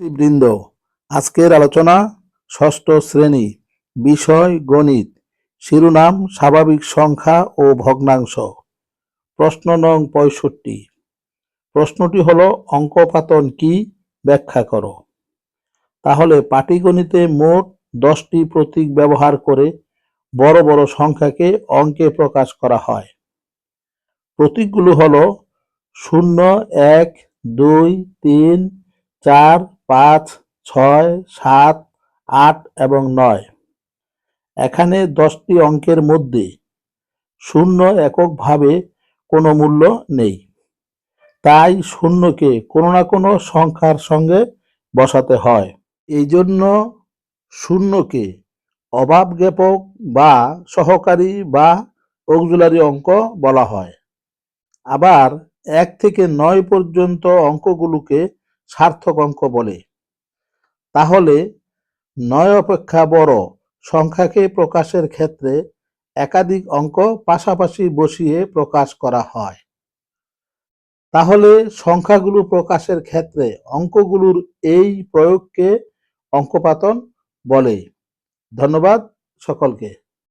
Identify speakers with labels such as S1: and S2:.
S1: বৃন্দ আজকের আলোচনা ষষ্ঠ শ্রেণি, বিষয় গণিত। শিরোনাম, স্বাভাবিক সংখ্যা ও ভগ্নাংশ। প্রশ্ন নং পঁয়ষট্টি। প্রশ্নটি হলো, অঙ্কপাতন কি? ব্যাখ্যা করো। তাহলে পাটিগণিতে মোট দশটি প্রতীক ব্যবহার করে বড় বড় সংখ্যাকে অঙ্কে প্রকাশ করা হয়। প্রতীকগুলো হলো, শূন্য, এক, দুই, তিন, চার পাঁচ, ছয়, সাত, আট এবং নয়। এখানে দশটি অঙ্কের মধ্যে শূন্য এককভাবে কোনো মূল্য নেই। তাই শূন্যকে কোনো না কোনো সংখ্যার সঙ্গে বসাতে হয়। এই জন্য শূন্যকে অভাব জ্ঞাপক বা সহকারী বা অক্সুলারি অঙ্ক বলা হয়। আবার এক থেকে নয় পর্যন্ত অঙ্কগুলোকে সার্থক অঙ্ক বলে। তাহলে নয় অপেক্ষা বড় সংখ্যাকে প্রকাশের ক্ষেত্রে একাধিক অঙ্ক পাশাপাশি বসিয়ে প্রকাশ করা হয়। তাহলে সংখ্যাগুলো প্রকাশের ক্ষেত্রে অঙ্কগুলোর এই প্রয়োগকে অঙ্কপাতন বলে। ধন্যবাদ সকলকে।